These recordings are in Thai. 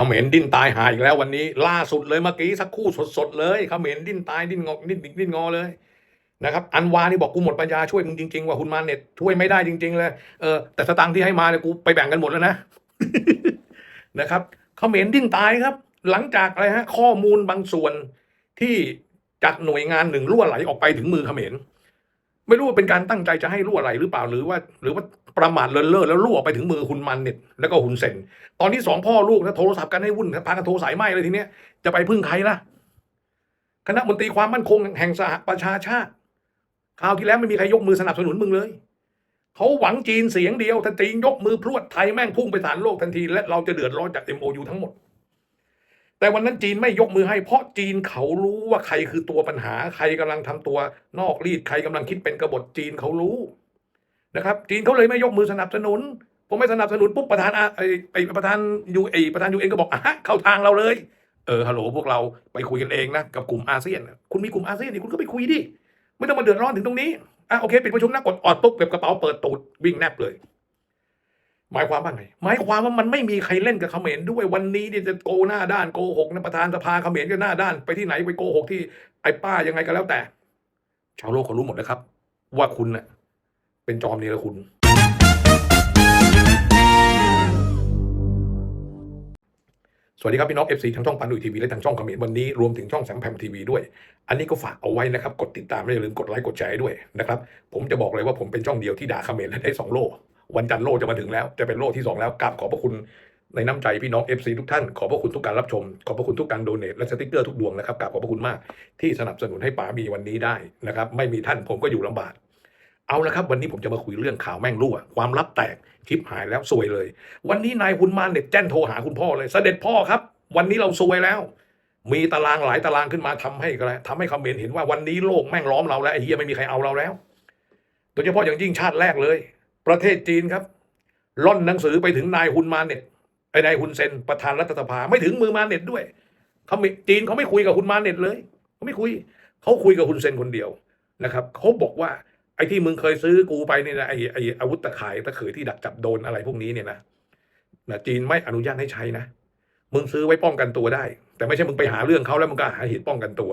เขมรดิ้นตายหายอีกแล้ววันนี้ ล่าสุดเลยเมื่อกี้สักคู่สดๆเลยเขมรดิ้นตายดิ้นงอดิ้นดิ้นงอเลยนะครับอันวานี่บอกกูหมดปัญญาช่วยมึงจริงๆว่าคุณมาเน็ตช่วยไม่ได้จริง ๆ เลยเออแต่สตังค์ที่ให้มาเนี่ยกูไปแบ่งกันหมดแล้วนะนะครับเขมรดิ้นตายครับ หลังจากอะไรฮะข้อมูลบางส่วนที่จากหน่วยงานหนึ่งรั่วไหลออกไปถึงมือเขมร ไม่รู้ว่าเป็นการตั้งใจจะให้รั่วไหลหรือเปล่าหรือว่า หรือว่าประมาทเลินเล่อแล้วรั่วไปถึงมือคุณมันเน็ตแล้วก็หุนเซนตอนนี้สองพ่อลูกนะโทรศัพท์กันให้วุ่นพากันโทรสายไหมเลยทีเนี้ยจะไปพึ่งใครล่ะคณะมนตรีความมั่นคงแห่งสหประชาชาติคราวที่แล้วไม่มีใครยกมือสนับสนุนมึงเลยเขาหวังจีนเสียงเดียวถ้าจีนยกมือพรวดไทยแม่งพุ่งไปฐานโลกทันที และเราจะเดือดร้อนจาก MOU ทั้งหมด แต่วันนั้นจีนไม่ยกมือให้เพราะจีนเขารู้ว่าใครคือตัวปัญหา ใครกำลังทำตัวนอกรีดใครกำลังคิดเป็นกบฏจีนเขารู้นะครับ จีนเขาเลยไม่ยกมือสนับสนุนผมไม่สนับสนุนปุ๊บประธานอาไอไอประธานยูเอประธานยูเอ็นก็บอกอะเข้าทางเราเลยเออฮัลโหลพวกเราไปคุยกันเองนะกับกลุ่มอาเซียนคุณมีกลุ่มอาเซียนนี่คุณก็ไปคุยดิไม่ต้องมาเดือดร้อนถึงตรงนี้อะโอเคปิดประชุมนะกดออดปุ๊บเก็บกระเป๋าเปิดตูดวิ่งแนบเลย หมายความว่าไง หมายความว่ามันไม่มีใครเล่นกับเขมรด้วยวันนี้เนี่ยจะโกหน้าด้านโกหกนะประธานสภาเขมรก็หน้าด้าน ไปที่ไหนไปโกหกที่ไอ้ป้ายังไงก็แล้วแต่ ชาวโลกเขารู้หมดนะครับ ว่าคุณน่ะเป็นจอมเนรคุณ สวัสดีครับพี่น้อง FC ทางช่องปันดุยทีวีและทางช่องเขมรวันนี้รวมถึงช่องแสงแพมทีวีด้วย อันนี้ก็ฝากเอาไว้นะครับ กดติดตามและอย่าลืมกดไลค์กดแชร์ด้วยนะครับ ผมจะบอกเลยว่าผมเป็นช่องเดียวที่ด่าเขมรและได้สองโล วันจันทร์โล่จะมาถึงแล้ว จะเป็นโล่ที่สองแล้วกราบขอบพระคุณในน้ำใจพี่น้อง FC ทุกท่าน ขอบพระคุณทุกการรับชม ขอบพระคุณทุกการโดเนทและสติกเกอร์ทุกดวงนะครับกราบขอบพระคุณมากที่สนับสนุนให้ป๋ามีวันนี้ได้นะครับ ไม่มีท่านผมก็อยู่ลำบากเอาละครับ วันนี้ผมจะมาคุยเรื่องข่าวแม่งรั่ว ความลับแตกชิปหายแล้วซวยเลย วันนี้นายหุนมานเน็ตแจ้นโทรหาคุณพ่อเลย เสด็จพ่อครับ วันนี้เราซวยแล้ว มีตารางหลายตารางขึ้นมาทำให้ก็แล้วทำให้คอมเมนต์เห็นว่าวันนี้โลกแม่งล้อมเราแล้วไอ้เฮียไม่มีใครเอาเราแล้วโดยเฉพาะอย่างยิ่งชาติแรกเลย ประเทศจีนครับล่อนหนังสือไปถึงนายฮุนมาเน็ตไอ้นายฮุนเซนประธานรัฐสภาไม่ถึงมือมาเน็ตด้วยเขาจีนเขาไม่คุยกับฮุนมาเน็ตเลยเขาไม่คุยเขาคุยกับฮุนเซนคนเดียวนะครับเขาบอกว่าไอ้ที่มึงเคยซื้อกูไปเนี่ยนะไอ้ไอ้อาวุธตะข่ายตะเขยที่ดักจับโดนอะไรพวกนี้เนี่ยนะนะจีนไม่อนุญาตให้ใช้นะมึงซื้อไว้ป้องกันตัวได้ แต่ไม่ใช่มึงไปหาเรื่องเขาแล้วมึงก็หาเหตุป้องกันตัว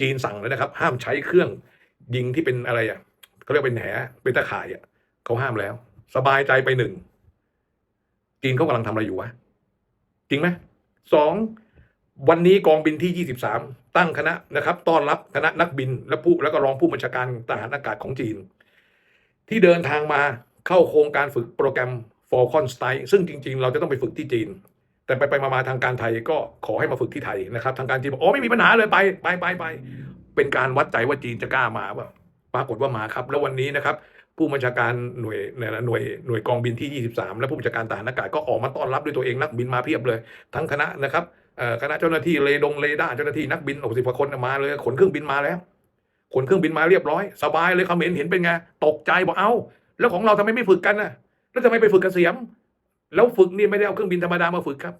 จีนสั่งเลยนะครับ ห้ามใช้เครื่องยิงที่เป็นอะไรอะเขาเรียกเป็นแหเป็นตะข่ายอะ เขาห้ามแล้ว สบายใจไปหนึ่งจีนเขากำลังทำอะไรอยู่วะจริงไหมสองวันนี้กองบินที่ 23 ตั้งคณะนะครับต้อนรับคณะนักบินและผู้แล้วก็รองผู้บัญชาการทหารอากาศของจีน ที่เดินทางมาเข้าโครงการฝึกโปรแกรม Falcon Strike ซึ่งจริง ๆ เราจะต้องไปฝึกที่จีน แต่ไปไปๆมาๆทางการไทยก็ขอให้มาฝึกที่ไทยนะครับ ทางการจีนบอกโอ้ไม่มีปัญหาเลยไปไปไปไปเป็นการวัดใจว่าจีนจะกล้ามาเปล่าปรากฏว่ามาครับ แล้ววันนี้นะครับ ผู้บัญชาการหน่วยเนี่ยนะหน่วยหน่วยกองบินที่ 23 และผู้บัญชาการทหารอากาศก็ออกมาต้อนรับด้วยตัวเองนักบินมาเพียบเลย ทั้งคณะนะครับคณะเจ้าหน้าที่เรดงเรดาร์เจ้าหน้าที่นักบินหกสิบกว่าคนมาเลยขนเครื่องบินมาแล้วขนเครื่องบินมาเรียบร้อย สบายเลยเขาเห็นเห็นเป็นไงตกใจบอกเอ้า แล้วของเราทำไมไม่ฝึกกันนะแล้วทำไมไปฝึกกระเสียม แล้วฝึกนี่ไม่ได้เอาเครื่องบินธรรมดามาฝึกครับ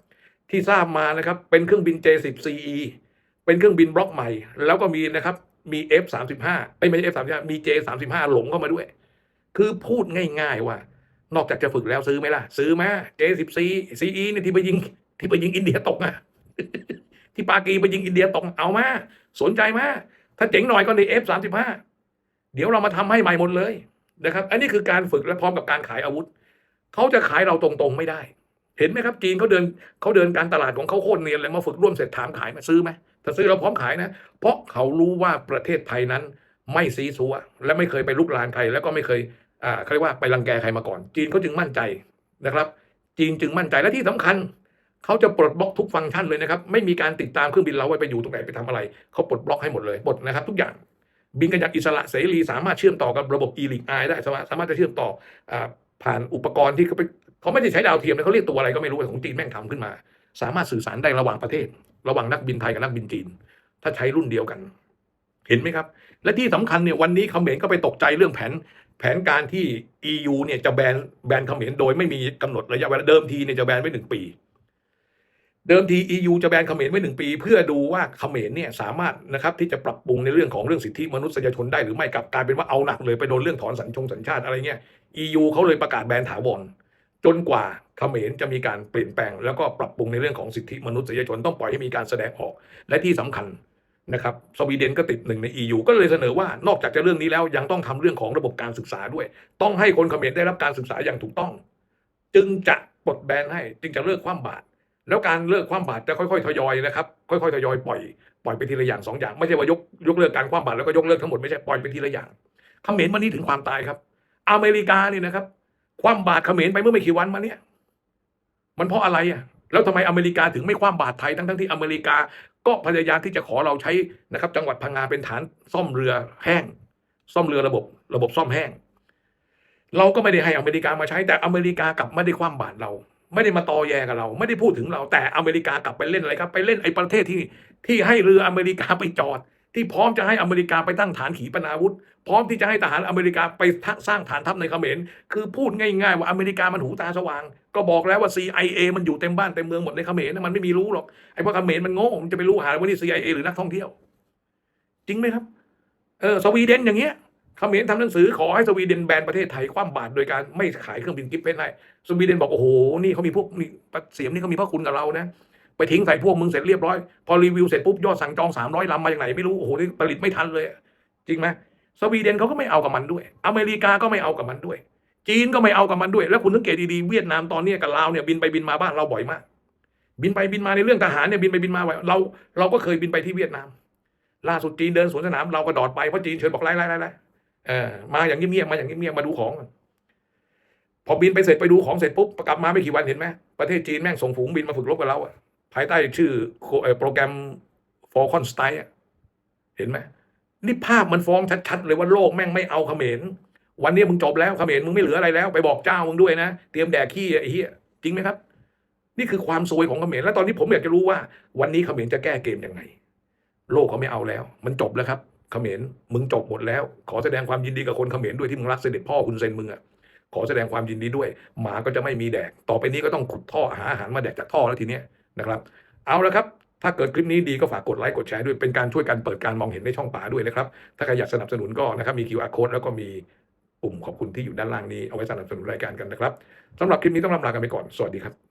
ที่ทราบมานะครับเป็นเครื่องบิน J10CE เป็นเครื่องบินบล็อกใหม่ แล้วก็มีนะครับมี F35 ไอ้ไม่ใช่ F35 มี J35 หลงเข้ามาด้วย คือพูดง่ายๆว่า นอกจากจะฝึกแล้วซื้อไหมล่ะ ซื้อไหม J10C CE เนี่ยที่ไปยิง ที่ไปยิงอินเดียตกอะที่ปากีไปยิงอินเดียตกเอามาสนใจมาถ้าเจ๋งหน่อยก็ใน F35 เดี๋ยวเรามาทำให้ใหม่หมดเลยนะครับ อันนี้คือการฝึกและพร้อมกับการขายอาวุธเขาจะขายเราตรงๆไม่ได้ เห็นไหมครับจีนเขาเดินเขาเดินการตลาดของเขาโคตรเนียนเลยมาฝึกร่วมเสร็จถามขายมาซื้อไหมถ้าซื้อเราพร้อมขายนะ เพราะเขารู้ว่าประเทศไทยนั้นไม่ซีซัวและไม่เคยไปลุกลานใครแล้วก็ไม่เคย เขาเรียกว่าไปรังแกใครมาก่อน จีนเขาจึงมั่นใจนะครับ จีนจึงมั่นใจและที่สำคัญเขาจะปลดบล็อกทุกฟังก์ชันเลยนะครับ ไม่มีการติดตามเครื่องบินเราไว้ไปอยู่ตรงไหนไปทำอะไรเขาปลดบล็อกให้หมดเลยปลดนะครับ ทุกอย่างบินกันอย่างอิสระเสรีสามารถเชื่อมต่อกับระบบ e l i g i ได้สามารถจะเชื่อมต่ออผ่านอุปกรณ์ที่เขาไปเขาไม่ได้ใช้ดาวเทียมนะเขาเรียกตัวอะไรก็ไม่รู้ของจีนแม่งทำขึ้นมา สามารถสื่อสารได้ระหว่างประเทศ ระหว่างนักบินไทยกับนักบินจีน ถ้าใช้รุ่นเดียวกัน เห็นไหมครับ และที่สำคัญเนี่ยวันนี้เขมรก็ไปตกใจเรื่องแผน แผนการที่ EU เนี่ยจะแบนแบนเขมรโดยไม่มีกำหนดระยะเวลาเดิมทีเนี่ยจะแบนไว้หนึ่งปี เดิมที EU จะแบนเขมรไว้หนึ่งปี เพื่อดูว่าเขมรเนี่ยสามารถนะครับที่จะปรับปรุงในเรื่องของเรื่องสิทธิมนุษยชนได้หรือไม่กลับกลายเป็นว่าเอาหนักเลยไปโดนเรื่องถอนสัญชงสัญชาติอะไรเงี้ย EU เขาเลยประกาศแบนถาวรจนกว่าเขมรจะมีการเปลี่ยนแปลง แล้วก็ปรับปรุงในเรื่องของสิทธิมนุษยชนต้องปล่อยให้มีการแสดงออก และที่สำคัญ นะครับสวีเดนก็ติดหนึ่งใน EU ก็เลยเสนอว่านอกจากจะเรื่องนี้แล้วยังต้องทำเรื่องของระบบการศึกษาด้วย ต้องให้คนเขมรได้รับการศึกษาอย่างถูกต้อง จึงจะปลดแบนให้จึงจะเลิกคว่ำบาตรแล้วการเลิกคว่ำบาตรจะค่อยๆทยอยนะครับค่อยๆทยอยปล่อยปล่อยไปทีละอย่างสองอย่างไม่ใช่ว่ายกยกเลิกการคว่ำบาตรแล้วก็ยกเลิกทั้งหมดไม่ใช่ปล่อยไปทีละอย่างเขมรมันนี่ถึงความตายครับ อเมริกานี่นะครับ คว่ำบาตรเขมรไปเมื่อไม่กี่วันมาเนี่ยมันเพราะอะไรอะแล้วทำไมอเมริกาถึงไม่คว่ำบาตรไทยทั้งทั้งๆที่อเมริกา ก็พยายามที่จะขอเราใช้นะครับ จังหวัดพังงาเป็นฐานซ่อมเรือแห้ง ซ่อมเรือระบบ ระบบซ่อมแห้ง เราก็ไม่ได้ให้อเมริกามาใช้แต่อเมริกากลับไม่ได้คว่ำบาตรเรา ไม่ได้มาตอแยกับเรา ไม่ได้พูดถึงเรา แต่อเมริกากลับไปเล่นอะไรครับ ไปเล่นไอ้ประเทศที่ที่ให้เรืออเมริกาไปจอด ที่พร้อมจะให้อเมริกาไปตั้งฐานขีปนาวุธ พร้อมที่จะให้ทหารอเมริกาไปสร้างฐานทัพในเขมรคือพูดง่ายๆว่าอเมริกามันหูตาสว่าง ก็บอกแล้วว่า CIA มันอยู่เต็มบ้านเต็มเมืองหมดในเขมรนะมันไม่มีรู้หรอกไอ้พวกเขมรมันโง่มันจะไปรู้หาว่านี่ CIA หรือนักท่องเที่ยว จริงไหมครับเออสวีเดนอย่างเงี้ยเขมรทำหนังสือขอให้สวีเดนแบนประเทศไทยคว่ำบาตรโดยการไม่ขายเครื่องบินกิฟต์เพนให้สวีเดนบอกโอ้โหนี่เขามีพวกนี่เสียมนี่เขามีพระคุณกับเรานะ ไปทิ้งใส่พวกมึงเสร็จเรียบร้อย พอรีวิวเสร็จปุ๊บยอดสั่งจองสามร้อยลำมาจากไหนไม่รู้โอ้โหนี่ผลิตไม่ทันเลย จริงไหมสวีเดนเขาก็ไม่เอากับมันด้วย อเมริกาก็ไม่เอากับมันด้วย จีนก็ไม่เอากับมันด้วย แล้วคุณสังเกตดีๆเวียดนามตอนนี้กับลาวเนี่ยบินไปบินมาบ้านเราบ่อยมาก บินไปบินมาในเรื่องทหารเนี่ยบินไปบินมาเราเราก็เคยบินไปที่เวียดนาม ล่าสุดจีนเดินสวนสนามเราก็ดอดไปเพราะจีนเชิญบอกไล่ไล่ไล่ไล่เออมาอย่างเงียบๆมาอย่างเงียบๆมาดูของพอบินไปเสร็จไปดูของเสร็จปุ๊บกลับมาไม่กี่วันเห็นไหมประเทศจีนแม่งส่งฝูงบินมาฝึกรบกับเราอะ ภายใต้ชื่อโปรแกรม Falcon Strike เห็นไหมนี่ภาพมันฟ้องชัดๆเลยว่าโลกแม่งไม่เอาเขมรวันนี้มึงจบแล้วเขมรมึงไม่เหลืออะไรแล้ว ไปบอกเจ้ามึงด้วยนะ เตรียมแดกขี้ไอ้เหี้ยจริงไหมครับ นี่คือความซวยของเขมรแล้วตอนนี้ผมอยากจะรู้ว่า วันนี้เขมรจะแก้เกมยังไง โลกเขาไม่เอาแล้ว มันจบแล้วครับเขมรมึงจบหมดแล้ว ขอแสดงความยินดีกับคนเขมรด้วยที่มึงรักเสด็จพ่อคุณเซนมึงอะขอแสดงความยินดีด้วย หมาก็จะไม่มีแดก ต่อไปนี้ก็ต้องขุดท่อหาอาหารมาแดกจากท่อแล้วทีเนี้ย นะครับ เอาละครับ ถ้าเกิดคลิปนี้ดีก็ฝากกดไลค์กดแชร์ด้วยเป็นการช่วยกันเปิดการมองเห็นในช่องป่าด้วยนะครับ ถ้าใครอยากสนับสนุนก็นะครับมี QR code แล้วก็มีปุ่มขอบคุณที่อยู่ด้านล่างนี้เอาไว้สนับสนุนรายการกันนะครับสำหรับคลิปนี้ต้องลำลากันไปก่อนสวัสดีครับ